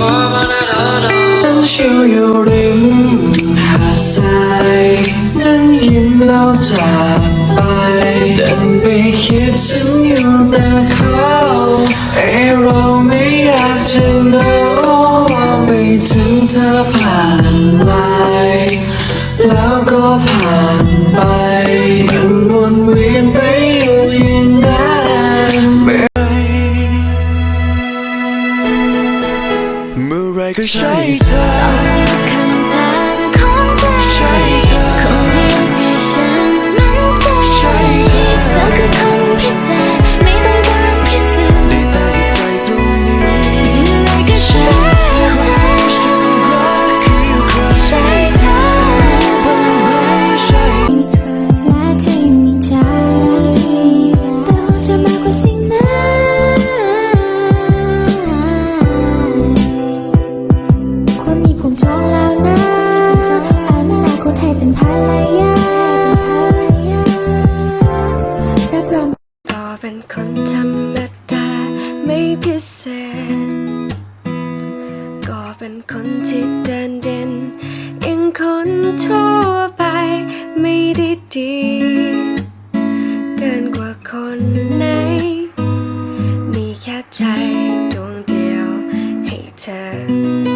นั่งชิวอยู่ริมหาดทนั่งยิ้มแล้วจากไปดินไปคิดถึงอยู่แต่เขาไอเราไม่อยากจะรู้ว่าไปถึงเธอผ่านลายแล้วก็ผ่านไป คือใจองแล้วนะอนาคตให้เป็นภรรยารับรองก็เป็นคนธรรมดาไม่พิเศษ ก็เป็นคนที่เดินเด่นอย่างคนทั่วไปไม่ได้ดี เกินกว่าคนไหน มีแค่ใจดวงเดียวให้เธอ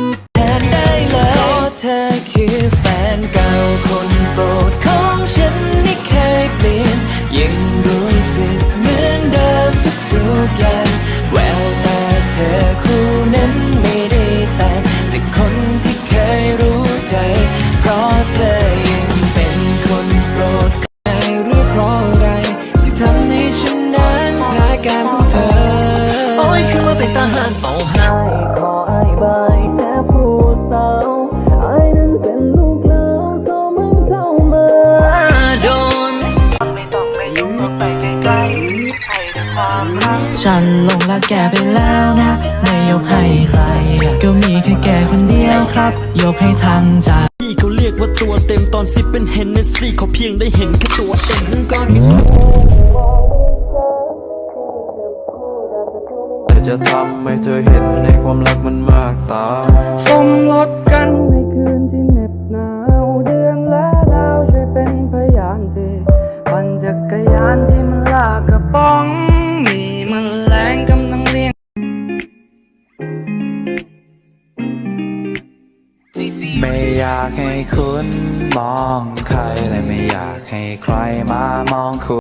หารต่อให้ขออายบายแม่ผู้สาวอายนั้นเป็นลูกเล้าก็มึงเท่ามาโดนฉันลงรักแกไปแล้วนะ ไม่ยกให้ใคร ก็มีแค่แกคนเดียวครับ ยกให้ทั้งใจที่เขาเรียกว่าตัวเต็มตอนซิเป็นเฮนเนสซี่เขาเพียงได้เห็นแค่ตัวเองนั่นก็แค่ จะทำให้เธอเห็นในความรักมันมากตาสมรสกันในคืนที่เหน็บหนาวเดือนและดาวช่วยเป็นพยานทีปั่นจักรยานที่มันลากกระป๋องมีมันแรงกำลังเลี้ยงไม่อยากให้คุณมองใครและไม่อยากให้ใครมามองคุณ